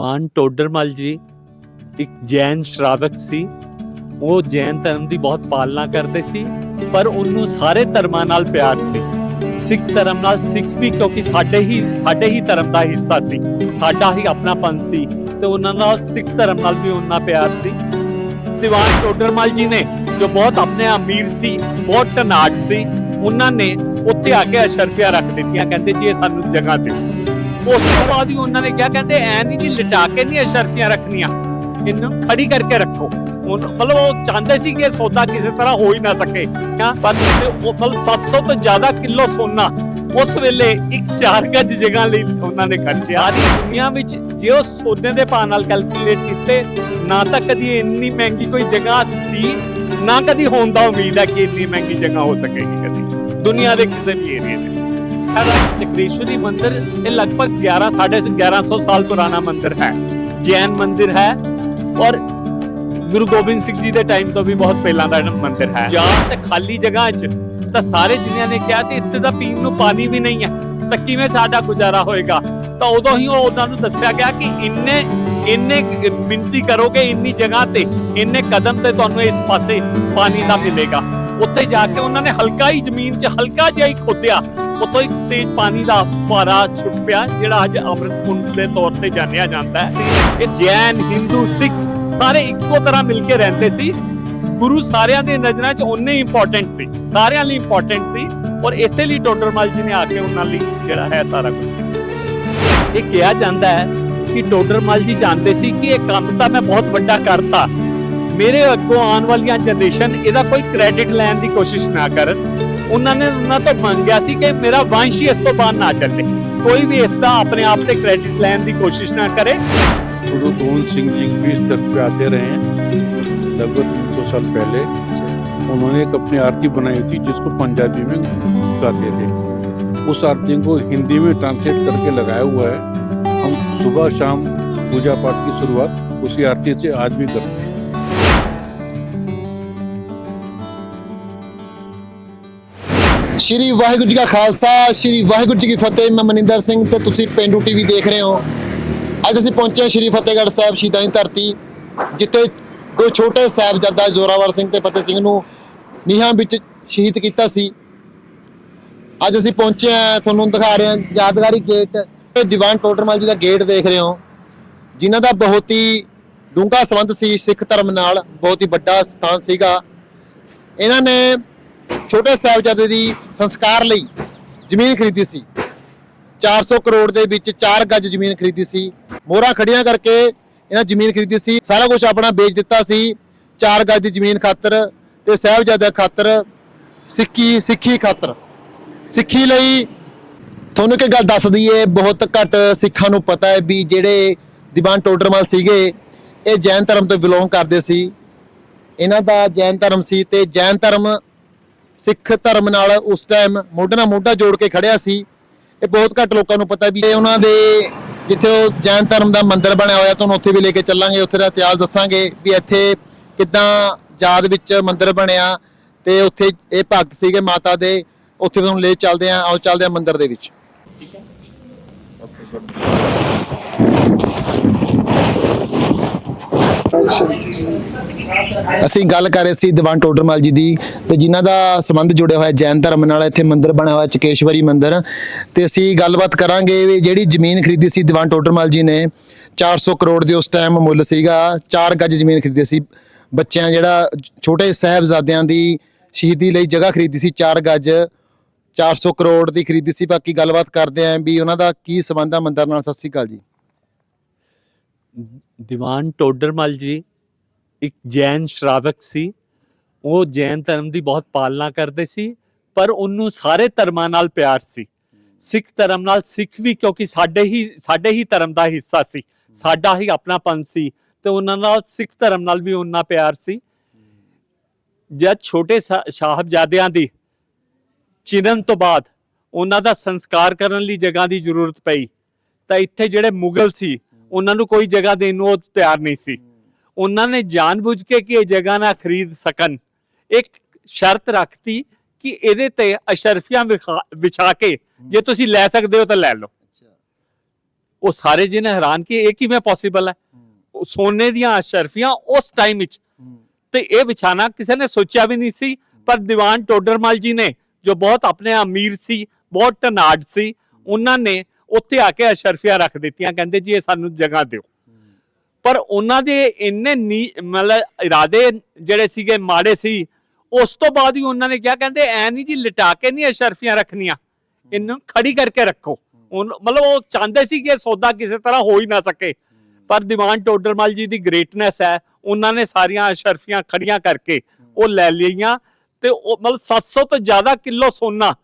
ਮਾਨ ਟੋਡਰਮਲ ਜੀ, ਇੱਕ ਜੈਨ ਸ਼ਰਾਵਕ ਸੀ। ਉਹ ਜੈਨ ਧਰਮ ਦੀ ਬਹੁਤ ਪਾਲਣਾ ਕਰਦੇ ਸੀ, ਪਰ ਉਹਨੂੰ ਸਾਰੇ ਧਰਮਾਂ ਨਾਲ ਪਿਆਰ ਸੀ। ਸਿੱਖ ਧਰਮ ਨਾਲ ਸਿੱਖ ਵੀ ਕਿਉਂਕਿ ਸਾਡੇ ਹੀ ਸਾਡੇ ਹੀ ਧਰਮ ਦਾ ਹਿੱਸਾ ਸੀ। ਸਾਡਾ ਹੀ ਆਪਣਾਪਨ ਸੀ ਤੇ ਉਹਨਾਂ ਨਾਲ ਸਿੱਖ ਧਰਮ ਨਾਲ ਵੀ ਉਹਨਾਂ ਪਿਆਰ ਸੀ। ਦੀਵਾਨ ਟੋਡਰਮਲ ਜੀ ਨੇ ਜੋ ਬਹੁਤ ਆਪਣੇ ਅਮੀਰ ਸੀ, ਬਹੁਤ ਟਨਾਟ ਸੀ, ਉਹਨਾਂ ਨੇ ਉੱਥੇ ਆ ਕੇ ਅਸ਼ਰਫੀਆਂ ਰੱਖ ਦਿੱਤੀਆਂ, ਕਹਿੰਦੇ ਜੀ ਇਹ ਸਾਨੂੰ ਜਗ੍ਹਾ ਦਿਓ। ਉਸ ਤੋਂ ਬਾਅਦ ਹੀ ਉਹਨਾਂ ਨੇ ਕਿਹਾ, ਕਹਿੰਦੇ ਐ ਨਹੀਂ ਜੀ, ਲਿਟਾ ਕੇ ਨਹੀਂ ਅਸ਼ਰਫੀਆਂ ਰੱਖਣੀਆਂ। ਇਹਨੂੰ ਖੜੀ ਕਰਕੇ ਰੱਖੋ। ਮਤਲਬ ਉਹ ਚਾਹੁੰਦੇ ਸੀ ਕਿ ਸੌਦਾ ਕਿਸੇ ਤਰ੍ਹਾਂ ਹੋ ਹੀ ਨਾ ਸਕੇ। ਪਰ ਉਹ ਮਤਲਬ 700 ਤੋਂ ਜ਼ਿਆਦਾ ਕਿਲੋ ਸੋਨਾ ਉਸ ਵੇਲੇ ਇੱਕ 4 ਗੱਜ ਜਗ੍ਹਾ ਲਈ ਉਹਨਾਂ ਨੇ ਖਰਚਿਆ। ਸਾਰੀ ਦੁਨੀਆ ਵਿੱਚ ਜੇ ਉਹ ਸੋਨੇ ਦੇ ਭਾਅ ਨਾਲ ਕੈਲਕੂਲੇਟ ਕੀਤੇ, ਨਾ ਤਾਂ ਕਦੀ ਇੰਨੀ ਮਹਿੰਗੀ ਕੋਈ ਜਗ੍ਹਾ ਸੀ, ਨਾ ਕਦੀ ਹੋਣ ਦਾ ਉਮੀਦ ਹੈ ਕਿ ਇੰਨੀ ਮਹਿੰਗੀ ਜਗ੍ਹਾ ਹੋ ਸਕੇਗੀ ਕਦੀ। ਦੁਨੀਆ ਦੇ ਕਿਸੇ ਵੀ ਏਰੀਏ ਦੇ ਵਿੱਚ ਹਰ ਚਕ੍ਰੇਸ਼ਵਰੀ ਮੰਦਿਰ, ਇਹ ਲਗਭਗ 11 1150 ਸਾਲ ਪੁਰਾਣਾ ਮੰਦਿਰ ਹੈ। ਜੈਨ ਮੰਦਿਰ ਹੈ ਔਰ ਗੁਰੂ ਗੋਬਿੰਦ ਸਿੰਘ ਜੀ ਦੇ ਟਾਈਮ ਤੋਂ ਵੀ ਬਹੁਤ ਪਹਿਲਾਂ ਦਾ ਮੰਦਿਰ ਹੈ। ਜਾਂ ਤੇ ਖਾਲੀ ਜਗ੍ਹਾ 'ਚ, ਤਾਂ ਸਾਰੇ ਜਿਨ੍ਹਾਂ ਨੇ ਕਿਹਾ ਤੇ ਇੱਥੇ ਦਾ ਪੀਣ ਨੂੰ ਪਾਣੀ ਵੀ ਨਹੀਂ ਹੈ, ਤਾਂ ਕਿਵੇਂ ਸਾਡਾ ਗੁਜ਼ਾਰਾ ਹੋਏਗਾ? ਤਾਂ ਉਦੋਂ ਹੀ ਉਹ ਉਹਨਾਂ ਨੂੰ ਦੱਸਿਆ ਗਿਆ ਕਿ ਇੰਨੇ ਇੰਨੇ ਮਿੰਤੀ ਕਰੋਗੇ ਇੰਨੀ ਜਗ੍ਹਾ ਤੇ, ਇੰਨੇ ਕਦਮ ਤੇ ਤੁਹਾਨੂੰ ਇਸ ਪਾਸੇ ਪਾਣੀ ਦਾ ਮਿਲੇਗਾ। ਉੱਥੇ ਜਾ ਕੇ ਉਹਨਾਂ ਨੇ ਹਲਕਾ ਹੀ ਜ਼ਮੀਨ 'ਚ ਹਲਕਾ ਜਿਹਾ ਹੀ ਖੋਦਿਆ। ਉੱਥੋਂ ਇੱਕ ਤੇਜ਼ ਪਾਣੀ ਦਾ ਫੁਆਰਾ ਛੁੱਟ ਪਿਆ ਜਿਹੜਾ ਅੱਜ ਅੰਮ੍ਰਿਤ ਕੁੰਡ ਦੇ ਤੌਰ ਤੇ ਜਾਣਿਆ ਜਾਂਦਾ ਹੈ। ਇਹ ਜੈਨ ਹਿੰਦੂ ਸਿੱਖ ਸਾਰੇ ਇੱਕੋ ਤਰ੍ਹਾਂ ਮਿਲ ਕੇ ਰਹਿੰਦੇ ਸੀ। ਗੁਰੂ ਸਾਰਿਆਂ ਦੀ ਨਜ਼ਰਾਂ 'ਚ ਉਨੇ ਇੰਪੋਰਟੈਂਟ ਸੀ। ਸਾਰਿਆਂ ਲਈ ਇੰਪੋਰਟੈਂਟ ਸੀ ਔਰ ਇਸੇ ਲਈ ਟੋਡਰਮਲ ਜੀ ਨੇ ਆ ਕੇ ਉਹਨਾਂ ਲਈ ਜਿਹੜਾ ਹੈ ਸਾਰਾ ਕੁਝ ਇਹ ਕਿਹਾ ਜਾਂਦਾ ਹੈ ਕਿ ਟੋਡਰਮਲ ਜੀ ਜਾਣਦੇ ਸੀ ਕਿ ਇਹ ਕੰਮ ਤਾਂ ਮੈਂ ਬਹੁਤ ਵੱਡਾ ਕਰਤਾ। ਮੇਰੇ ਅੱਗੋਂ ਆਉਣ ਵਾਲੀਆਂ ਜਨਰੇਸ਼ਨ ਇਹਦਾ ਕੋਈ ਕ੍ਰੈਡਿਟ ਲੈਣ ਦੀ ਕੋਸ਼ਿਸ਼ ਨਾ ਕਰਨ ਉਹਨਾਂ ਨੇ ਉਹਨਾਂ ਤੋਂ ਮੰਗਿਆ ਸੀ ਕਿ ਮੇਰਾ ਵੰਸ਼ ਹੀ ਇਸ ਤੋਂ ਬਾਅਦ ਨਾ ਚੱਲੇ ਕੋਈ ਵੀ ਇਸ ਦਾ ਆਪਣੇ ਆਪ ਤੇ ਕ੍ਰੈਡਿਟ ਲੈਣ ਦੀ ਕੋਸ਼ਿਸ਼ ਨਾ ਕਰੇ गुरु गोविंद सिंह जी भी इस दर पे आते रहे हैं लगभग तीन सौ साल पहले उन्होंने एक अपनी आरती बनाई थी जिसको पंजाबी में गाते थे उस आरती को हिंदी में ट्रांसलेट करके लगाया हुआ है हम सुबह शाम पूजा पाठ की शुरुआत उसी आरती से आज भी करते हैं ਸ਼੍ਰੀ ਵਾਹਿਗੁਰੂ ਜੀ ਕਾ ਖਾਲਸਾ, ਸ਼੍ਰੀ ਵਾਹਿਗੁਰੂ ਜੀ ਕੀ ਫਤਿਹ। ਮੈਂ ਮਨਿੰਦਰ ਸਿੰਘ ਤੇ ਤੁਸੀਂ ਪਿੰਡੂ ਟੀਵੀ ਦੇਖ ਰਹੇ ਹੋ। ਅੱਜ ਅਸੀਂ ਪਹੁੰਚੇ ਹਾਂ ਸ਼੍ਰੀ ਫਤਿਹਗੜ੍ਹ ਸਾਹਿਬ ਸ਼ਹੀਦਾਂ ਦੀ ਧਰਤੀ, ਜਿੱਥੇ ਦੋ ਛੋਟੇ ਸਾਹਿਬਜ਼ਾਦਾ ਜ਼ੋਰਾਵਰ ਸਿੰਘ ਤੇ ਫਤਿਹ ਸਿੰਘ ਨੂੰ ਨੀਹਾਂ ਵਿੱਚ ਸ਼ਹੀਦ ਕੀਤਾ ਸੀ। ਅੱਜ ਅਸੀਂ ਪਹੁੰਚੇ ਹਾਂ, ਤੁਹਾਨੂੰ ਦਿਖਾ ਰਹੇ ਹਾਂ ਯਾਦਗਾਰੀ ਗੇਟ ਇਹ ਦੀਵਾਨ ਟੋਡਰਮਲ ਜੀ ਦਾ ਗੇਟ ਦੇਖ ਰਹੇ ਹੋ, ਜਿਨ੍ਹਾਂ ਦਾ ਬਹੁਤ ਹੀ ਡੂੰਘਾ ਸੰਬੰਧ ਸੀ ਸਿੱਖ ਧਰਮ ਨਾਲ, ਬਹੁਤ ਹੀ ਵੱਡਾ ਸਥਾਨ ਸੀਗਾ। ਇਹਨਾਂ ਨੇ ਛੋਟੇ ਸਾਹਿਬਜ਼ਾਦੇ ਦੀ ਸੰਸਕਾਰ ਲਈ ਜ਼ਮੀਨ ਖਰੀਦੀ ਸੀ। 400 ਕਰੋੜ ਦੇ ਵਿੱਚ 4 ਗੱਜ ਜ਼ਮੀਨ ਖਰੀਦੀ ਸੀ। ਮੋਹਰਾਂ ਖੜੀਆਂ ਕਰਕੇ ਇਹਨਾਂ ਜ਼ਮੀਨ ਖਰੀਦੀ ਸੀ। ਸਾਰਾ ਕੁਝ ਆਪਣਾ ਵੇਚ ਦਿੱਤਾ ਸੀ। 4 ਗੱਜ ਦੀ ਜ਼ਮੀਨ ਖਾਤਰ ਤੇ ਸਾਹਿਬਜ਼ਾਦੇ ਖਾਤਰ, ਸਿੱਖੀ ਸਿੱਖੀ ਖਾਤਰ। ਸਿੱਖੀ ਲਈ ਤੁਹਾਨੂੰ ਇੱਕ ਗੱਲ ਦੱਸ ਦਈਏ, ਬਹੁਤ ਘੱਟ ਸਿੱਖਾਂ ਨੂੰ ਪਤਾ ਹੈ ਵੀ ਜਿਹੜੇ ਦੀਵਾਨ ਟੋਡਰਮਲ ਸੀਗੇ, ਇਹ ਜੈਨ ਧਰਮ ਤੋਂ ਬਿਲੋਂਗ ਕਰਦੇ ਸੀ। ਇਹਨਾਂ ਦਾ ਜੈਨ ਧਰਮ ਸੀ ਤੇ ਜੈਨ ਧਰਮ ਸਿੱਖ ਧਰਮ ਨਾਲ ਉਸ ਟਾਈਮ ਮੋਢੇ ਨਾਲ ਮੋਢਾ ਜੋੜ ਕੇ ਖੜਿਆ ਸੀ। ਇਹ ਬਹੁਤ ਘੱਟ ਲੋਕਾਂ ਨੂੰ ਪਤਾ ਵੀ ਇਹ ਉਹਨਾਂ ਦੇ ਜਿੱਥੇ ਉਹ ਜੈਨ ਧਰਮ ਦਾ ਮੰਦਿਰ ਬਣਿਆ ਹੋਇਆ ਤੁਹਾਨੂੰ ਉੱਥੇ ਵੀ ਲੈ ਕੇ ਚੱਲਾਂਗੇ, ਉੱਥੇ ਦਾ ਇਤਿਹਾਸ ਦੱਸਾਂਗੇ ਵੀ ਇੱਥੇ ਕਿੱਦਾਂ ਯਾਦ ਵਿੱਚ ਮੰਦਿਰ ਬਣਿਆ ਤੇ ਉੱਥੇ ਇਹ ਭਗਤ ਸੀਗੇ ਮਾਤਾ ਦੇ, ਉੱਥੇ ਵੀ ਤੁਹਾਨੂੰ ਲੈ ਚੱਲਦੇ ਆਂ ਆਓ ਚੱਲਦੇ ਆਂ ਮੰਦਿਰ ਦੇ ਵਿੱਚ। ਅਸੀਂ ਗੱਲ ਕਰ ਰਹੇ ਸੀ ਦੀਵਾਨ ਟੋਡਰਮਲ ਜੀ ਦੀ ਤੇ ਜਿਨ੍ਹਾਂ ਦਾ ਸੰਬੰਧ ਜੁੜਿਆ ਹੋਇਆ ਜੈਨ ਧਰਮ ਨਾਲ ਇੱਥੇ ਮੰਦਿਰ ਬਣਿਆ ਹੋਇਆ, ਚਕੇਸ਼ਵਰੀ ਮੰਦਿਰ। ਤੇ ਅਸੀਂ ਗੱਲਬਾਤ ਕਰਾਂਗੇ ਵੀ ਜਿਹੜੀ ਜ਼ਮੀਨ ਖਰੀਦੀ ਸੀ ਦੀਵਾਨ ਟੋਡਰਮਲ ਜੀ ਨੇ 400 ਕਰੋੜ ਦੇ ਉਸ ਟਾਈਮ ਮੁੱਲ ਸੀਗਾ 4 ਗੱਜ ਜ਼ਮੀਨ ਖਰੀਦੀ ਸੀ। ਬੱਚਿਆਂ ਜਿਹੜਾ ਛੋਟੇ ਸਾਹਿਬਜ਼ਾਦਿਆਂ ਦੀ ਸ਼ਹੀਦੀ ਲਈ ਜਗ੍ਹਾ ਖਰੀਦੀ ਸੀ 4 ਗੱਜ 400 ਕਰੋੜ ਦੀ ਖਰੀਦੀ ਸੀ। ਬਾਕੀ ਗੱਲਬਾਤ ਕਰਦੇ ਆਂ ਵੀ ਉਹਨਾਂ ਦਾ ਕੀ ਸੰਬੰਧ ਆ ਮੰਦਰ ਨਾਲ। ਸਤਿ ਸ੍ਰੀ ਅਕਾਲ ਜੀ। ਦੀਵਾਨ ਟੋਡਰਮਲ ਜੀ, ਇੱਕ ਜੈਨ ਸ਼ਰਾਵਕ ਸੀ। ਉਹ ਜੈਨ ਧਰਮ ਦੀ ਬਹੁਤ ਪਾਲਣਾ ਕਰਦੇ ਸੀ, ਪਰ ਉਹਨੂੰ ਸਾਰੇ ਧਰਮਾਂ ਨਾਲ ਪਿਆਰ ਸੀ। ਸਿੱਖ ਧਰਮ ਨਾਲ ਸਿੱਖ ਵੀ ਕਿਉਂਕਿ ਸਾਡੇ ਹੀ ਸਾਡੇ ਹੀ ਧਰਮ ਦਾ ਹਿੱਸਾ ਸੀ। ਸਾਡਾ ਹੀ ਆਪਣਾਪਨ ਸੀ ਤੇ ਉਹਨਾਂ ਨਾਲ, ਸਿੱਖ ਧਰਮ ਨਾਲ ਵੀ ਉਹਨਾਂ ਪਿਆਰ ਸੀ। ਜਦ ਛੋਟੇ ਸਾ- ਸਾਹਿਬਜ਼ਾਦਿਆਂ ਦੀ ਚਿਰਨ ਤੋਂ ਬਾਅਦ ਉਹਨਾਂ ਦਾ ਸੰਸਕਾਰ ਕਰਨ ਲਈ ਜਗ੍ਹਾ ਦੀ ਜ਼ਰੂਰਤ ਪਈ, ਤਾਂ ਇੱਥੇ ਜਿਹੜੇ ਮੁਗਲ ਸੀ ਉਹਨਾਂ ਨੂੰ ਕੋਈ ਜਗ੍ਹਾ ਦੇਣ ਨੂੰ ਉਹ ਤਿਆਰ ਨਹੀਂ ਸੀ। ਉਹਨਾਂ ਨੇ ਜਾਣਬੁੱਝ ਕੇ ਕਿ ਇਹ ਜਗ੍ਹਾ ਨਾ ਖਰੀਦ ਸਕਣ। ਇੱਕ ਸ਼ਰਤ ਰੱਖਤੀ ਕਿ ਇਹਦੇ ਤੇ ਅਸ਼ਰਫੀਆਂ ਵਿਛਾ ਕੇ ਜੇ ਤੁਸੀਂ ਲੈ ਸਕਦੇ ਹੋ ਤਾਂ ਲੈ ਲਓ। ਉਹ ਸਾਰੇ ਜਿਹਨੇ ਹੈਰਾਨ ਕਿ ਇਹ ਕਿਵੇਂ ਪੋਸੀਬਲ ਹੈ? ਸੋਨੇ ਦੀਆਂ ਅਸ਼ਰਫੀਆਂ ਉਸ ਟਾਈਮ ਵਿੱਚ। ਤੇ ਇਹ ਵਿਛਾਣਾ ਕਿਸੇ ਨੇ ਸੋਚਿਆ ਵੀ ਨਹੀਂ ਸੀ ਪਰ ਦੀਵਾਨ ਟੋਡਰਮਲ ਜੀ ਨੇ ਜੋ ਬਹੁਤ ਆਪਣੇ ਅਮੀਰ ਸੀ ਬਹੁਤ ਧਨਾੜ ਸੀ ਉਹਨਾਂ ਨੇ ਉੱਥੇ ਆ ਕੇ ਅਸ਼ਰਫੀਆਂ ਰੱਖ ਦਿੱਤੀਆਂ, ਕਹਿੰਦੇ ਜੀ ਇਹ ਸਾਨੂੰ ਜਗ੍ਹਾ ਦਿਓ। ਪਰ ਉਹਨਾਂ ਦੇ ਇੰਨੇ ਮਤਲਬ ਇਰਾਦੇ ਜਿਹੜੇ ਸੀਗੇ, ਮਾੜੇ ਸੀ, ਉਸ ਤੋਂ ਬਾਅਦ ਹੀ ਉਹਨਾਂ ਨੇ ਕਿਹਾ, ਕਹਿੰਦੇ ਐ ਨਹੀਂ ਜੀ, ਲਿਟਾ ਕੇ ਨਹੀਂ ਅਸ਼ਰਫੀਆਂ ਰੱਖਣੀਆਂ। ਇਹਨੂੰ ਖੜੀ ਕਰਕੇ ਰੱਖੋ। ਮਤਲਬ ਉਹ ਚਾਹੁੰਦੇ ਸੀ ਕਿ ਸੌਦਾ ਕਿਸੇ ਤਰ੍ਹਾਂ ਹੋ ਹੀ ਨਾ ਸਕੇ। ਪਰ ਦੀਵਾਨ ਟੋਡਰਮਲ ਜੀ ਦੀ ਗ੍ਰੇਟਨੈਸ ਹੈ। ਉਹਨਾਂ ਨੇ ਸਾਰੀਆਂ ਅਸ਼ਰਫੀਆਂ ਖੜੀਆਂ ਕਰਕੇ ਉਹ ਲੈ ਲਈਆਂ ਤੇ ਉਹ ਮਤਲਬ 700 ਤੋਂ ਜ਼ਿਆਦਾ ਕਿਲੋ ਸੋਨਾ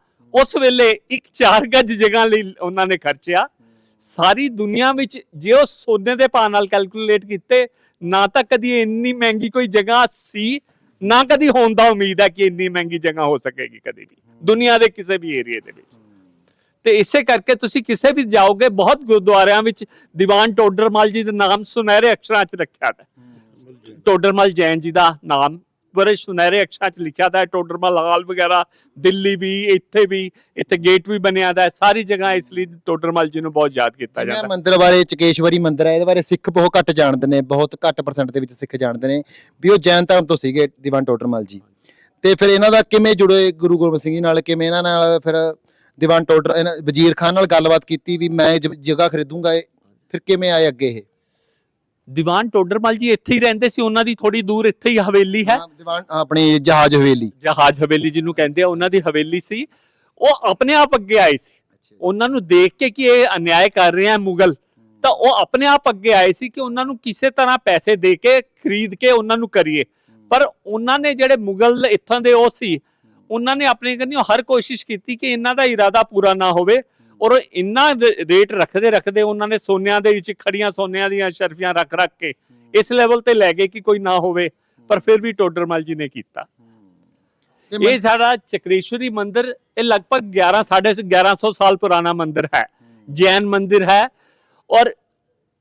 ਉਸ ਵੇਲੇ ਇੱਕ 4 ਗੱਜ ਜਗ੍ਹਾ ਲਈ ਉਹਨਾਂ ਨੇ ਖਰਚਿਆ। ਸਾਰੀ ਦੁਨੀਆ ਵਿੱਚ ਜੇ ਉਹ ਸੋਨੇ ਦੇ ਭਾਅ ਨਾਲ ਕੈਲਕੂਲੇਟ ਕੀਤੇ ਨਾ ਤਾਂ ਕਦੀ ਇੰਨੀ ਮਹਿੰਗੀ ਕੋਈ ਜਗ੍ਹਾ ਸੀ ਨਾ ਕਦੀ ਹੋਣ ਦਾ ਉਮੀਦ ਹੈ ਕਿ ਇੰਨੀ ਮਹਿੰਗੀ ਜਗ੍ਹਾ ਹੋ ਸਕੇਗੀ ਕਦੀ ਵੀ। ਦੁਨੀਆ ਦੇ ਕਿਸੇ ਵੀ ਏਰੀਆ ਦੇ ਵਿੱਚ। ਤੇ ਇਸੇ ਕਰਕੇ ਤੁਸੀਂ ਕਿਸੇ ਵੀ ਜਾਓਗੇ ਬਹੁਤ ਗੁਰਦੁਆਰਿਆਂ ਵਿੱਚ ਦੀਵਾਨ ਟੋਡਰਮਲ ਜੀ ਦਾ ਨਾਮ ਸੁਨਹਿਰੇ ਅੱਖਰਾਂ 'ਚ ਰੱਖਿਆ ਹੈ। ਟੋਡਰਮਲ ਜੈਨ ਜੀ ਦਾ ਨਾਮ ਬੜੇ ਸੁਨਹਿਰੇ ਅੱਖਰਾਂ 'ਚ ਲਿਖਿਆ ਦਾ ਹੈ ਟੋਡਰਮਲ ਹਾਲ ਵਗੈਰਾ ਦਿੱਲੀ ਵੀ ਇੱਥੇ ਵੀ ਇੱਥੇ ਗੇਟ ਵੀ ਬਣਿਆ ਦਾ ਸਾਰੀ ਜਗ੍ਹਾ ਇਸ ਲਈ ਟੋਡਰਮਲ ਜੀ ਨੂੰ ਬਹੁਤ ਯਾਦ ਕੀਤਾ ਜਾਂਦਾ ਹੈ। ਮੰਦਿਰ ਬਾਰੇ ਚਕੇਸ਼ਵਰੀ ਮੰਦਿਰ ਹੈ ਇਹਦੇ ਬਾਰੇ ਸਿੱਖ ਬਹੁਤ ਘੱਟ ਜਾਣਦੇ ਨੇ ਬਹੁਤ ਘੱਟ ਪਰਸੈਂਟ ਦੇ ਵਿੱਚ ਸਿੱਖ ਜਾਣਦੇ ਨੇ ਵੀ ਉਹ ਜੈਨ ਧਰਮ ਤੋਂ ਸੀਗੇ ਦੀਵਾਨ ਟੋਡਰਮਲ ਜੀ ਤੇ ਫਿਰ ਇਹਨਾਂ ਦਾ ਕਿਵੇਂ ਜੁੜੇ ਗੁਰੂ ਗੋਬਿੰਦ ਸਿੰਘ ਜੀ ਨਾਲ ਕਿਵੇਂ ਇਹਨਾਂ ਨਾਲ ਫਿਰ ਦੀਵਾਨ ਟੋਡਰ ਵਜ਼ੀਰ ਖਾਨ ਨਾਲ ਗੱਲਬਾਤ ਕੀਤੀ ਵੀ ਮੈਂ ਜਗ੍ਹਾ ਖਰੀਦੂੰਗਾ ਇਹ ਫਿਰ ਕਿਵੇਂ ਆਏ ਅੱਗੇ ਇਹ ਦੀਵਾਨ ਟੋਡਰਮਲ ਜੀ ਇੱਥੇ ਹੀ ਰਹਿੰਦੇ ਸੀ ਉਹਨਾਂ ਦੀ ਥੋੜੀ ਦੂਰ ਇੱਥੇ ਹੀ ਹਵੇਲੀ ਹੈ। ਹਾਂ, ਦੀਵਾਨ ਆਪਣੀ ਜਹਾਜ਼ ਹਵੇਲੀ। ਜਹਾਜ਼ ਹਵੇਲੀ ਜਿਹਨੂੰ ਕਹਿੰਦੇ ਆ ਉਹਨਾਂ ਦੀ ਹਵੇਲੀ ਸੀ। ਉਹ ਆਪਣੇ ਆਪ ਅੱਗੇ ਆਏ ਸੀ। ਉਹਨਾਂ ਨੂੰ ਦੇਖ ਕੇ ਕਿ ਇਹ ਅਨਿਆਏ ਕਰ ਰਹੇ ਆ ਮੁਗਲ। ਤਾਂ ਉਹ ਆਪਣੇ ਆਪ ਅੱਗੇ ਆਏ ਸੀ ਕਿ ਉਹਨਾਂ ਨੂੰ ਕਿਸੇ ਤਰ੍ਹਾਂ ਪੈਸੇ ਦੇ ਕੇ ਖਰੀਦ ਕੇ ਉਹਨਾਂ ਨੂੰ ਕਰੀਏ। ਪਰ ਉਹਨਾਂ ਨੇ ਜਿਹੜੇ ਮੁਗਲ ਇੱਥੋਂ ਦੇ ਉਹ ਸੀ ਉਹਨਾਂ ਨੇ ਆਪਣੇ ਕੰਨਿਓ ਹਰ ਕੋਸ਼ਿਸ਼ ਕੀਤੀ ਕਿ ਇਹਨਾਂ ਦਾ ਇਰਾਦਾ ਪੂਰਾ ਨਾ ਹੋਵੇ। ਔਰ ਇੰਨਾ ਰੇਟ ਰੱਖਦੇ ਰੱਖਦੇ ਉਹਨਾਂ ਨੇ ਸੋਨਿਆਂ ਦੇ ਵਿੱਚ ਖੜੀਆਂ ਸੋਨਿਆਂ ਦੀਆਂ ਸ਼ਰਫੀਆਂ ਰੱਖ ਰੱਖ ਕੇ ਇਸ ਲੈਵਲ ਤੇ ਲੈ ਗਏ ਕਿ ਕੋਈ ਨਾ ਹੋਵੇ ਪਰ ਫਿਰ ਵੀ ਟੋਡਰਮਲ ਜੀ ਨੇ ਕੀਤਾ। ਇਹ ਸਾਡਾ ਚਕਰੇਸ਼ਵਰੀ ਮੰਦਿਰ ਇਹ ਲਗਭਗ 11 ਸਾਢੇ 1100 ਸਾਲ ਪੁਰਾਣਾ ਮੰਦਿਰ ਹੈ। ਜੈਨ ਮੰਦਿਰ ਹੈ ਔਰ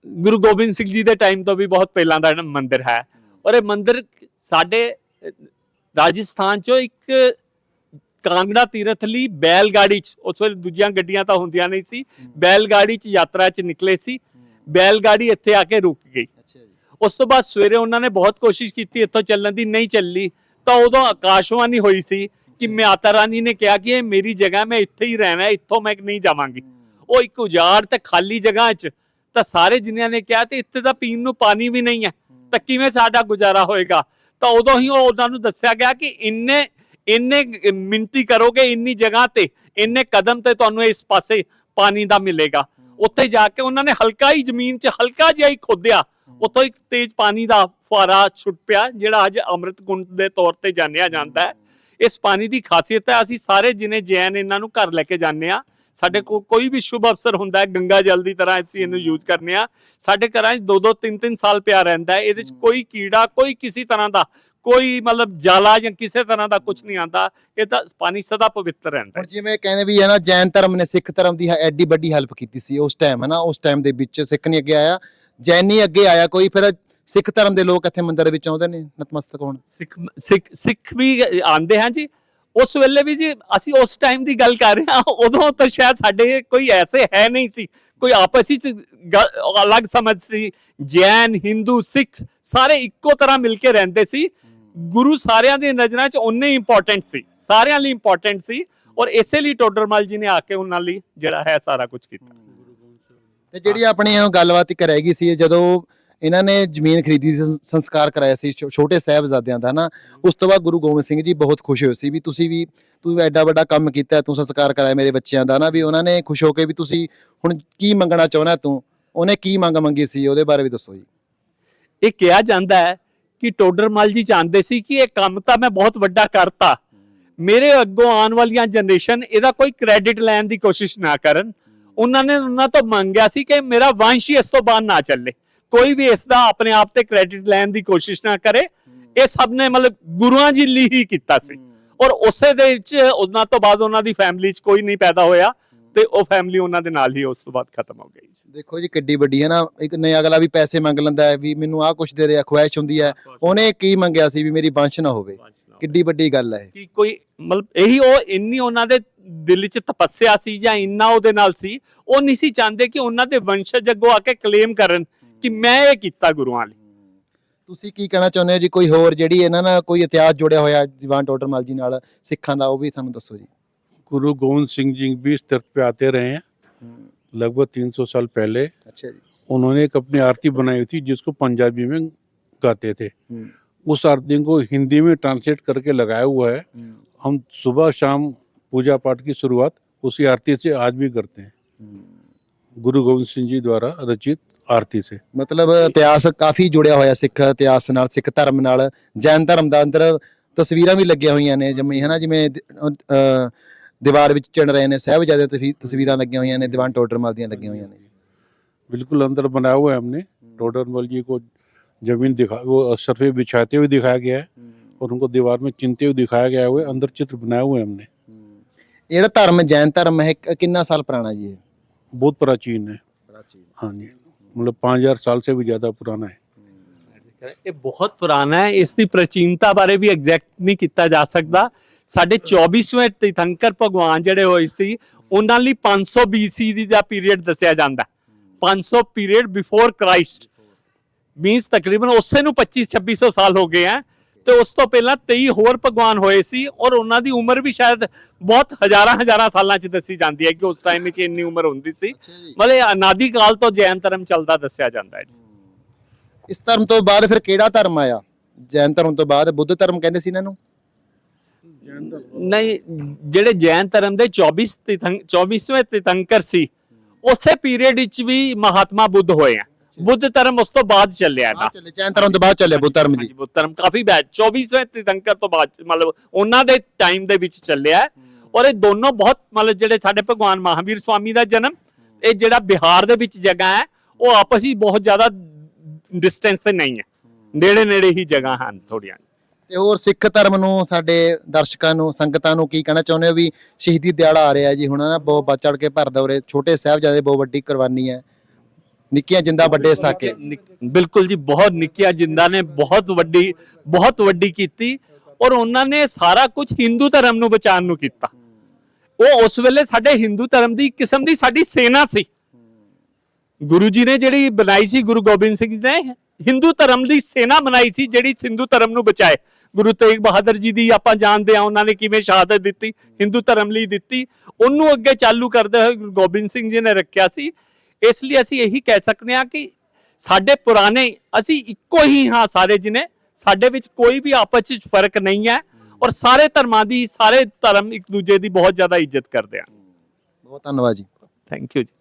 ਗੁਰੂ ਗੋਬਿੰਦ ਸਿੰਘ ਜੀ ਦੇ ਟਾਈਮ ਤੋਂ ਵੀ ਬਹੁਤ ਪਹਿਲਾਂ ਦਾ ਮੰਦਿਰ ਹੈ। ਔਰ ਇਹ ਮੰਦਿਰ ਸਾਡੇ ਰਾਜਸਥਾਨ ਚੋਂ ਇੱਕ ਕਾਂਗੜਾ ਤੀਰਥ ਲਈ ਬੈਲ ਗਾੜੀ ਚ ਉਸ ਵੇਲੇ ਦੂਜੀਆਂ ਗੱਡੀਆਂ ਤਾਂ ਹੁੰਦੀਆਂ ਨਹੀਂ ਸੀ ਬੈਲ ਗਾੜੀ ਚ ਯਾਤਰਾ ਚ ਨਿਕਲੇ ਸੀ ਬੈਲ ਗਾੜੀ ਇੱਥੇ ਆ ਕੇ ਰੁਕ ਗਈ। ਅੱਛਾ ਜੀ। ਉਸ ਤੋਂ ਬਾਅਦ ਸਵੇਰੇ ਉਹਨਾਂ ਨੇ ਬਹੁਤ ਕੋਸ਼ਿਸ਼ ਕੀਤੀ ਇੱਥੋਂ ਚੱਲਣ ਦੀ ਨਹੀਂ ਚੱਲੀ ਤਾਂ ਉਦੋਂ ਆਕਾਸ਼ਵਾਣੀ ਹੋਈ ਸੀ ਕਿ ਮਾਤਾ ਰਾਣੀ ਨੇ ਕਿਹਾ ਕਿ ਇਹ ਮੇਰੀ ਜਗ੍ਹਾ ਮੈਂ ਇੱਥੇ ਹੀ ਰਹਿਣਾ ਇੱਥੋਂ ਮੈਂ ਨਹੀਂ ਜਾਵਾਂਗੀ। ਉਹ ਇੱਕ ਉਜਾੜ ਤੇ ਖਾਲੀ ਜਗ੍ਹਾ 'ਚ ਤਾਂ ਸਾਰੇ ਜਿਨ੍ਹਾਂ ਨੇ ਕਿਹਾ ਤੇ ਇੱਥੇ ਤਾਂ ਪੀਣ ਨੂੰ ਪਾਣੀ ਵੀ ਨਹੀਂ ਹੈ ਤਾਂ ਕਿਵੇਂ ਸਾਡਾ ਗੁਜ਼ਾਰਾ ਹੋਏਗਾ? ਤਾਂ ਉਦੋਂ ਹੀ ਉਹ ਉਹਨਾਂ ਨੂੰ ਦੱਸਿਆ ਗਿਆ ਕਿ ਇੰਨੇ ਇੰਨੇ ਗ- ਮਿੰਤੀ ਕਰੋਗੇ ਇੰਨੀ ਜਗ੍ਹਾ ਤੇ, ਇੰਨੇ ਕਦਮ ਤੇ ਤੁਹਾਨੂੰ ਇਸ ਪਾਸੇ ਪਾਣੀ ਦਾ ਮਿਲੇਗਾ। ਉੱਥੇ ਜਾ ਕੇ ਉਹਨਾਂ ਨੇ ਹਲਕਾ ਹੀ ਜ਼ਮੀਨ 'ਚ ਹਲਕਾ ਜਿਹਾ ਹੀ ਖੋਦਿਆ। ਉੱਥੋਂ ਇੱਕ ਤੇਜ਼ ਪਾਣੀ ਦਾ ਫੁਆਰਾ ਛੁੱਟ ਪਿਆ, ਜਿਹੜਾ ਅੱਜ ਅੰਮ੍ਰਿਤ ਕੁੰਡ ਦੇ ਤੌਰ ਤੇ ਜਾਣਿਆ ਜਾਂਦਾ ਹੈ। ਇਸ ਪਾਣੀ ਦੀ ਖਾਸੀਅਤ ਹੈ, ਅਸੀਂ ਸਾਰੇ ਜਿਨੇ ਜੈਨ ਇਹਨਾਂ ਨੂੰ ਘਰ ਲੈ ਕੇ ਜਾਂਦੇ ਆ ਸਾਡੇ ਕੋਲ ਕੋਈ ਵੀ ਸ਼ੁਭ ਅਵਸਰ ਹੁੰਦਾ ਹੈ ਗੰਗਾ ਜਲ ਦੀ ਤਰ੍ਹਾਂ ਅਸੀਂ ਇਹਨੂੰ ਯੂਜ਼ ਕਰਨੇ ਆ। ਸਾਡੇ ਘਰਾਂ 'ਚ ਦੋ ਦੋ ਤਿੰਨ ਤਿੰਨ ਸਾਲ ਪਿਆ ਰਹਿੰਦਾ ਹੈ। ਇਹਦੇ 'ਚ ਕੋਈ ਕੀੜਾ ਕੋਈ ਕਿਸੇ ਤਰ੍ਹਾਂ ਦਾ ਕੋਈ ਮਤਲਬ ਜਾਲਾ ਜਾਂ ਕਿਸੇ ਤਰ੍ਹਾਂ ਦਾ ਕੁਝ ਨਹੀਂ ਆਂਦਾ ਇਹ ਤਾਂ ਪਾਣੀ ਸਦਾ ਪਵਿੱਤਰ ਰਹਿੰਦਾ ਹੈ। ਹੁਣ ਜਿਵੇਂ ਕਹਿੰਦੇ ਵੀ ਹੈ ਨਾ ਜੈਨ ਧਰਮ ਨੇ ਸਿੱਖ ਧਰਮ ਦੀ ਐਡੀ ਵੱਡੀ ਹੈਲਪ ਕੀਤੀ ਸੀ ਉਸ ਟਾਈਮ ਹੈ ਨਾ? ਉਸ ਟਾਈਮ ਦੇ ਵਿੱਚ ਸਿੱਖ ਨਹੀਂ ਅੱਗੇ ਆਇਆ। ਜੈਨੀ ਅੱਗੇ ਆਇਆ ਕੋਈ ਫਿਰ ਸਿੱਖ ਧਰਮ ਦੇ ਲੋਕ ਇੱਥੇ ਮੰਦਿਰ ਵਿੱਚ ਆਉਂਦੇ ਨੇ ਨਤਮਸਤਕ ਹੋਣ। ਸਿੱਖ ਸਿੱਖ ਵੀ ਆਂਦੇ ਹਾਂ ਜੀ। ਉਸ ਵੇਲੇ ਵੀ ਜੀ ਅਸੀਂ ਉਸ ਟਾਈਮ ਦੀ ਗੱਲ ਕਰ ਰਹੇ ਹਾਂ, ਉਦੋਂ ਤਾਂ ਸ਼ਾਇਦ ਸਾਡੇ ਕੋਈ ਐਸੇ ਹੈ ਨਹੀਂ ਸੀ, ਕੋਈ ਆਪਸ ਵਿੱਚ ਅਲੱਗ ਸਮਝ ਸੀ, ਜੈਨ, ਹਿੰਦੂ, ਸਿੱਖ ਸਾਰੇ ਇੱਕੋ ਤਰ੍ਹਾਂ ਮਿਲ ਕੇ ਰਹਿੰਦੇ ਸੀ। ਗੁਰੂ ਸਾਰਿਆਂ ਦੀ ਨਜ਼ਰਾਂ 'ਚ ਉਨੇ ਇੰਪੋਰਟੈਂਟ ਸੀ, ਸਾਰਿਆਂ ਲਈ ਇੰਪੋਰਟੈਂਟ ਸੀ ਔਰ ਇਸੇ ਲਈ ਟੋਡਰਮਲ ਜੀ ਨੇ ਆ ਕੇ ਉਹਨਾਂ ਲਈ ਜਿਹੜਾ ਹੈ ਸਾਰਾ ਕੁਝ ਕੀਤਾ। ਤੇ ਜਿਹੜੀ ਆਪਣੀ ਗੱਲਬਾਤ ਇੱਕ ਰਹਿ ਗਈ ਸੀ, ਜਦੋਂ ਇਹਨਾਂ ਨੇ ਜ਼ਮੀਨ ਖਰੀਦੀ ਸੀ ਸੰ- ਸੰਸਕਾਰ ਕਰਾਇਆ ਸੀ, ਛੋ- ਛੋਟੇ ਸਾਹਿਬਜ਼ਾਦਿਆਂ ਦਾ ਨਾ ਉਸ ਤੋਂ ਬਾਅਦ ਗੁਰੂ ਗੋਬਿੰਦ ਸਿੰਘ ਜੀ ਬਹੁਤ ਖੁਸ਼ ਹੋਏ ਸੀ ਵੀ ਤੁਸੀਂ ਵੀ, ਤੂੰ ਐਡਾ ਵੱਡਾ ਕੰਮ ਕੀਤਾ, ਤੂੰ ਸੰਸਕਾਰ ਕਰਾਇਆ ਮੇਰੇ ਬੱਚਿਆਂ ਦਾ ਨਾ ਵੀ ਉਹਨਾਂ ਨੇ ਖੁਸ਼ ਹੋ ਕੇ ਵੀ ਤੁਸੀਂ ਹੁਣ ਕੀ ਮੰਗਣਾ ਚਾਹੁੰਦਾ ਤੂੰ? ਉਹਨੇ ਕੀ ਮੰਗ ਮੰਗੀ ਸੀ? ਉਹਦੇ ਬਾਰੇ ਵੀ ਦੱਸੋ ਜੀ। ਇਹ ਕਿਹਾ ਜਾਂਦਾ ਹੈ ਕਿ ਟੋਡਰਮਲ ਜੀ ਚਾਹੁੰਦੇ ਸੀ ਕਿ ਇਹ ਕੰਮ ਤਾਂ ਮੈਂ ਬਹੁਤ ਵੱਡਾ ਕਰਤਾ। ਮੇਰੇ ਅੱਗੋਂ ਆਉਣ ਵਾਲੀਆਂ ਜਨਰੇਸ਼ਨ ਇਹਦਾ ਕੋਈ ਕ੍ਰੈਡਿਟ ਲੈਣ ਦੀ ਕੋਸ਼ਿਸ਼ ਨਾ ਕਰਨ। ਉਹਨਾਂ ਨੇ ਉਹਨਾਂ ਤੋਂ ਮੰਗਿਆ ਸੀ ਕਿ ਮੇਰਾ ਵੰਸ਼ ਹੀ ਇਸ ਤੋਂ ਬਾਅਦ ਨਾ ਚੱਲੇ। ਕੋਈ ਵੀ ਇਸ ਦਾ ਆਪਣੇ ਆਪ ਤੇ ਕ੍ਰੈਡਿਟ ਲੈਣ ਦੀ ਕੋਸ਼ਿਸ਼ ਨਾ ਕਰੇ ਇਹ ਸਭ ਨੇ ਮਤਲਬ ਗੁਰੂਆਂ ਜੀ ਲਈ ਹੀ ਕੀਤਾ ਸੀ। ਔਰ ਉਸੇ ਦੇ ਵਿੱਚ ਉਹਨਾਂ ਤੋਂ ਬਾਅਦ ਉਹਨਾਂ ਦੀ ਫੈਮਿਲੀ 'ਚ ਕੋਈ ਨਹੀਂ ਪੈਦਾ ਹੋਇਆ ਤੇ ਉਹ ਫੈਮਿਲੀ ਉਹਨਾਂ ਦੇ ਨਾਲ ਹੀ ਉਸ ਤੋਂ ਬਾਅਦ ਖਤਮ ਹੋ ਗਈ ਦੇਖੋ ਜੀ ਕਿੱਡੀ ਵੱਡੀ ਹੈ ਨਾ ਇੱਕ ਨੇ ਅਗਲਾ ਵੀ ਪੈਸੇ ਮੰਗ ਲੈਂਦਾ ਹੈ ਵੀ ਮੈਨੂੰ ਆਹ ਕੁਛ ਦੇ ਰਿਹਾ ਖੁਆਇਸ਼ ਹੁੰਦੀ ਹੈ। ਉਹਨੇ ਕੀ ਮੰਗਿਆ ਸੀ ਵੀ ਮੇਰੀ ਵੰਸ਼ ਨਾ ਹੋਵੇ? ਕਿੱਡੀ ਵੱਡੀ ਗੱਲ ਹੈ। ਕਿ ਕੋਈ ਮਤਲਬ ਇਹੀ ਉਹ ਇੰਨੀ ਉਹਨਾਂ ਦੇ ਦਿਲ 'ਚ ਤਪੱਸਿਆ ਸੀ ਜਾਂ ਇੰਨਾ ਉਹਦੇ ਨਾਲ ਸੀ ਉਹ ਨਹੀਂ ਸੀ ਚਾਹੁੰਦੇ ਕਿ ਉਹਨਾਂ ਦੇ ਵੰਸ਼ਜ ਅੱਗੋਂ ਆ ਕੇ ਕਲੇਮ ਕਰਨ। ਕਿ ਮੈਂ ਇਹ ਕੀਤਾ ਗੁਰੂਆਂ ਲਈ ਤੁਸੀਂ ਕੀ ਕਹਿਣਾ ਚਾਹੁੰਦੇ ਹੋ ਜੀ ਕੋਈ ਹੋਰ ਜਿਹੜੀ ਇਹਨਾਂ ਨਾਲ ਕੋਈ ਇਤਿਹਾਸ ਜੁੜਿਆ ਹੋਇਆ ਦੀਵਾਨ ਟੋਡਰਮਲ ਜੀ ਨਾਲ ਸਿੱਖਾਂ ਦਾ ਉਹ ਵੀ ਤੁਹਾਨੂੰ ਦੱਸੋ ਜੀ गुरु गोविंद सिंह जी भी इस तरफ पे आते रहे हैं लगभग 300 साल पहले ਅੱਛਾ ਜੀ उन्होंने एक अपनी आरती बनाई हुई थी जिसको पंजाबी में गाते थे उस आरती को हिंदी में ट्रांसलेट करके लगाया हुआ है हम सुबह शाम पूजा पाठ की शुरुआत उसी आरती से आज भी करते हैं गुरु गोविंद सिंह जी द्वारा रचित आरती से ਮਤਲਬ ਇਤਿਹਾਸ ਕਾਫੀ ਜੁੜਿਆ ਹੋਇਆ ਸਿੱਖ ਇਤਿਹਾਸ ਨਾਲ ਸਿੱਖ ਧਰਮ ਨਾਲ ਜੈਨ ਧਰਮ ਦਾ ਅੰਦਰ ਤਸਵੀਰਾਂ ਵੀ ਲੱਗੀਆਂ ਹੋਈਆਂ ਨੇ ਜਿਵੇਂ ਹਨਾ ਜਿਵੇਂ ਦ- ਅਹ ਦੀਵਾਰ ਵਿੱਚ ਚਿਣ ਰਹੇ ਨੇ ਸਾਹਿਬਜ਼ਾਦੇ ਤਸਵੀ- ਤਸਵੀਰਾਂ ਲੱਗੀਆਂ ਹੋਈਆਂ ਨੇ ਦੀਵਾਨ ਟੋਡਰਮਲ ਦੀਆਂ ਲੱਗੀਆਂ ਹੋਈਆਂ ਨੇ बिल्कुल अंदर बनाया हुआ है हमने टोडरमल जी को जमीन दिखा वो सरफे बिछाते हुए दिखाया गया है और उनको दीवार में चिनते हुए दिखाया गया हुआ है अंदर चित्र बनाया हुआ है हमने ਇਹ ਜਿਹੜਾ ਧਰਮ ਜੈਨ ਧਰਮ ਹੈ ਕ- ਕਿੰਨਾ ਸਾਲ ਪੁਰਾਣਾ ਜੀ ਇਹ बहुत प्राचीन है हाँ जी मतलब पाँच हजार साल से भी ज्यादा पुराना है ਇਹ ਬਹੁਤ ਪੁਰਾਣਾ ਹੈ ਇਸ ਦੀ ਪ੍ਰਾਚੀਨਤਾ ਬਾਰੇ ਵੀ ਐਗਜ਼ੈਕਟ ਨਹੀਂ ਕੀਤਾ ਜਾ ਸਕਦਾ ਸਾਡੇ 24ਵੇਂ ਤੀਰਥੰਕਰ ਭਗਵਾਨ ਜਿਹੜੇ ਹੋਏ ਸੀ ਉਹਨਾਂ ਲਈ 500 BC ਦੀ ਦਾ ਪੀਰੀਅਡ ਦੱਸਿਆ ਜਾਂਦਾ ਹੈ। 500 ਪੀਰੀਅਡ ਬਿਫੋਰ ਕ੍ਰਾਈਸਟ ਮੀਨਸ ਤਕਰੀਬਨ ਉਸੇ ਨੂੰ 25 2600 ਸਾਲ ਹੋ ਗਏ ਆ ਤੇ ਉਸ ਤੋਂ ਪਹਿਲਾਂ 23 ਹੋਰ ਭਗਵਾਨ ਹੋਏ ਸੀ ਔਰ ਉਹਨਾਂ ਦੀ ਉਮਰ ਵੀ ਸ਼ਾਇਦ ਬਹੁਤ ਹਜ਼ਾਰਾਂ ਹਜ਼ਾਰਾਂ ਸਾਲਾਂ ਚ ਦੱਸੀ ਜਾਂਦੀ ਹੈ ਕਿ ਉਸ ਟਾਈਮ ਵਿੱਚ ਇੰਨੀ ਉਮਰ ਹੁੰਦੀ ਸੀ। ਮਤਲਬ ਅਨਾਦੀ ਕਾਲ ਤੋਂ ਜੈਨ ਧਰਮ ਚੱਲਦਾ ਦੱਸਿਆ ਜਾਂਦਾ ਹੈ ਜੀ। ਇਸ ਧਰਮ ਤੋਂ ਬਾਅਦ ਫਿਰ ਕਿਹੜਾ ਧਰਮ ਆਇਆ? ਜੈਨ ਧਰਮ ਤੋਂ ਬਾਅਦ ਬੁੱਧ ਧਰਮ ਕਹਿੰਦੇ ਸੀ ਇਹਨਾਂ ਨੂੰ? ਨਹੀਂ ਜਿਹੜੇ ਜੈਨ ਧਰਮ ਦੇ 24 ਤੀਰਥੰ 24ਵੇਂ ਤੀਰਥੰਕਰ ਸੀ ਉਸੇ ਪੀਰੀਅਡ ਵਿੱਚ ਵੀ ਮਹਾਤਮਾ ਬੁੱਧ ਹੋਏ ਆ। ਬੁੱਧ ਧਰਮ ਉਸ ਤੋਂ ਬਾਅਦ ਚੱਲਿਆ ਨਾ ਚੱਲੇ ਜੈਨ ਧਰਮ ਤੋਂ ਬਾਅਦ ਚੱਲਿਆ ਬੁੱਧ ਧਰਮ ਜੀ ਹਾਂਜੀ, ਬੁੱਧ ਧਰਮ ਕਾਫੀ ਬੈਡ 24ਵੇਂ ਤੀਰਥੰਕਰ ਤੋਂ ਬਾਅਦ ਮਤਲਬ ਉਹਨਾਂ ਦੇ ਟਾਈਮ ਦੇ ਵਿੱਚ ਚੱਲਿਆ। ਹੈ। ਔਰ ਇਹ ਦੋਨੋਂ ਬਹੁਤ ਮਤਲਬ ਜਿਹੜੇ ਸਾਡੇ ਭਗਵਾਨ ਮਹਾਵੀਰ ਸਵਾਮੀ ਦਾ ਜਨਮ ਇਹ ਜਿਹੜਾ ਬਿਹਾਰ ਦੇ ਵਿੱਚ ਜਗ੍ਹਾ ਹੈ ਉਹ ਆਪਸ ਵਿੱਚ ਬਹੁਤ ਜ਼ਿਆਦਾ ਡਿਸਟੈਂਸ ਤੇ ਨਹੀਂ ਹੈ। ਨੇੜੇ ਨੇੜੇ ਹੀ ਜਗ੍ਹਾ ਹਨ ਥੋੜੀਆਂ ਤੇ ਹੋਰ ਸਿੱਖ ਧਰਮ ਨੂੰ ਸਾਡੇ ਦਰਸ਼ਕਾਂ ਨੂੰ ਸੰਗਤਾਂ ਨੂੰ ਕੀ ਕਹਿਣਾ ਚਾਹੁੰਦੇ ਹੋ ਵੀ ਸ਼ਹੀਦੀ ਦਿਹਾੜਾ ਆ ਰਿਹਾ ਜੀ ਹੁਣ ਨਾ ਬਹੁਤ ਵੱਧ ਚੜ ਕੇ ਭਰਦਾ ਉਰੇ ਛੋਟੇ ਸਾਹਿਬਜ਼ਾਦੇ ਬਹੁਤ ਵੱਡੀ ਕੁਰਬਾਨੀ ਹੈ। ਨਿੱਕੀਆਂ ਜਿੰਦਾ ਵੱਡੇ ਸਾਕੇ। ਬਿਲਕੁਲ ਜੀ ਬਹੁਤ ਨਿੱਕੀਆਂ ਜਿੰਦਾ ਨੇ ਬਹੁਤ ਵੱਡੀ ਬਹੁਤ ਵੱਡੀ ਕੀਤੀ ਔਰ ਉਹਨਾਂ ਨੇ ਸਾਰਾ ਕੁਝ ਹਿੰਦੂ ਧਰਮ ਨੂੰ ਬਚਾਉਣ ਨੂੰ ਕੀਤਾ। ਉਹ ਉਸ ਵੇਲੇ ਸਾਡੇ ਹਿੰਦੂ ਧਰਮ ਦੀ ਕਿਸਮ ਦੀ ਸਾਡੀ ਸੈਨਾ ਸੀ। ਗੁਰੂ ਜੀ ਨੇ ਜਿਹੜੀ ਬਣਾਈ ਸੀ ਗੁਰੂ ਗੋਬਿੰਦ ਸਿੰਘ ਜੀ ਨੇ ਹਿੰਦੂ ਧਰਮ ਦੀ ਸੈਨਾ ਬਣਾਈ ਸੀ ਜਿਹੜੀ ਹਿੰਦੂ ਧਰਮ ਨੂੰ ਬਚਾਏ। ਗੁਰੂ ਤੇਗ ਬਹਾਦਰ ਜੀ ਦੀ ਆਪਾਂ ਜਾਣਦੇ ਆ ਉਹਨਾਂ ਨੇ ਕਿਵੇਂ ਸ਼ਹਾਦਤ ਦਿੱਤੀ ਹਿੰਦੂ ਧਰਮ ਲਈ ਦਿੱਤੀ। ਉਹਨੂੰ ਅੱਗੇ ਚਾਲੂ ਕਰਦੇ ਹੋਏ ਗੁਰੂ ਗੋਬਿੰਦ ਸਿੰਘ ਜੀ ਨੇ ਰੱਖਿਆ ਸੀ। ਇਸ ਲਈ ਅਸੀਂ ਇਹੀ ਕਹਿ ਸਕਦੇ ਹਾਂ ਕਿ ਸਾਡੇ ਪੁਰਾਣੇ ਅਸੀਂ ਇੱਕੋ ਹੀ ਹਾਂ ਸਾਰੇ ਜਿਨੇ ਸਾਡੇ ਵਿੱਚ ਕੋਈ ਵੀ ਆਪਸ ਵਿੱਚ ਫ਼ਰਕ ਨਹੀਂ ਹੈ ਔਰ ਸਾਰੇ ਧਰਮਾਂ ਦੀ ਸਾਰੇ ਧਰਮ ਇੱਕ ਦੂਜੇ ਦੀ ਬਹੁਤ ਜ਼ਿਆਦਾ ਇੱਜ਼ਤ ਕਰਦੇ ਆ। ਬਹੁਤ ਧੰਨਵਾਦ ਜੀ। ਥੈਂਕ ਯੂ ਜੀ।